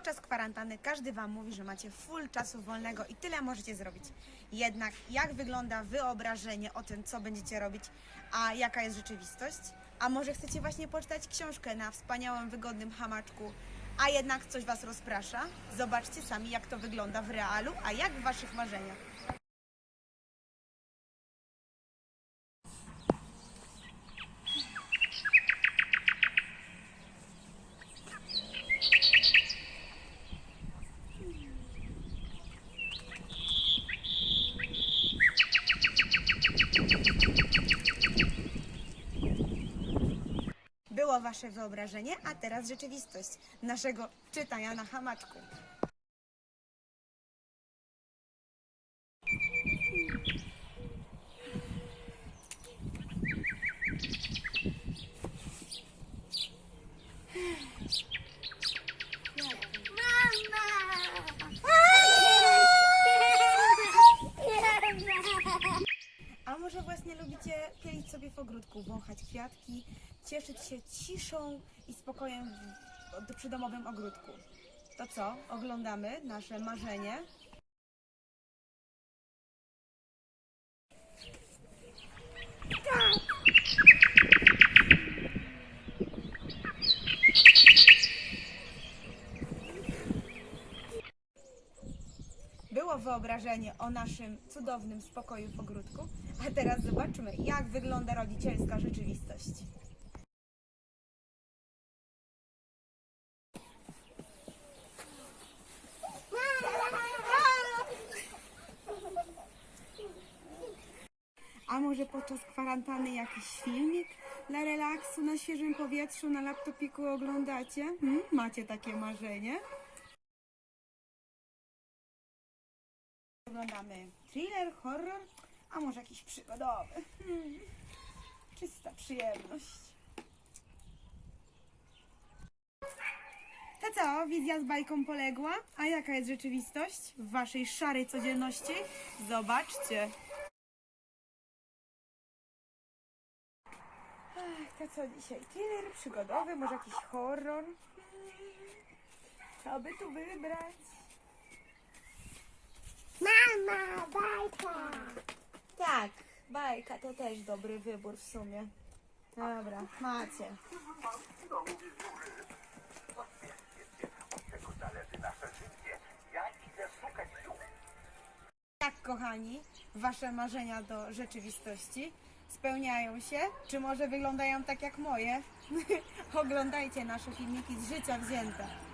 Podczas kwarantanny każdy Wam mówi, że macie full czasu wolnego i tyle możecie zrobić. Jednak jak wygląda wyobrażenie o tym, co będziecie robić, a jaka jest rzeczywistość? A może chcecie właśnie poczytać książkę na wspaniałym, wygodnym hamaczku, a jednak coś Was rozprasza? Zobaczcie sami, jak to wygląda w realu, a jak w Waszych marzeniach. Było Wasze wyobrażenie, a teraz rzeczywistość naszego czytania na hamaczku. A może właśnie lubicie pielić sobie w ogródku, wąchać kwiatki, cieszyć się ciszą i spokojem w, przy domowym ogródku? To co? Oglądamy nasze marzenie. Było wyobrażenie o naszym cudownym spokoju w ogródku, a teraz zobaczmy, jak wygląda rodzicielska rzeczywistość. A może podczas kwarantanny jakiś filmik dla relaksu, na świeżym powietrzu, na laptopiku oglądacie? Hmm? Macie takie marzenie? Oglądamy thriller, horror, a może jakiś przygodowy. Hmm. Czysta przyjemność. To co, wizja z bajką poległa? A jaka jest rzeczywistość w waszej szarej codzienności? Zobaczcie. Ach, to co dzisiaj? Thriller przygodowy, może jakiś horror? Hmm. Co by tu wybrać? Mama, bajka! Tak, bajka to też dobry wybór w sumie. Dobra, macie. Jak kochani, wasze marzenia do rzeczywistości spełniają się? Czy może wyglądają tak jak moje? Oglądajcie nasze filmiki z życia wzięte.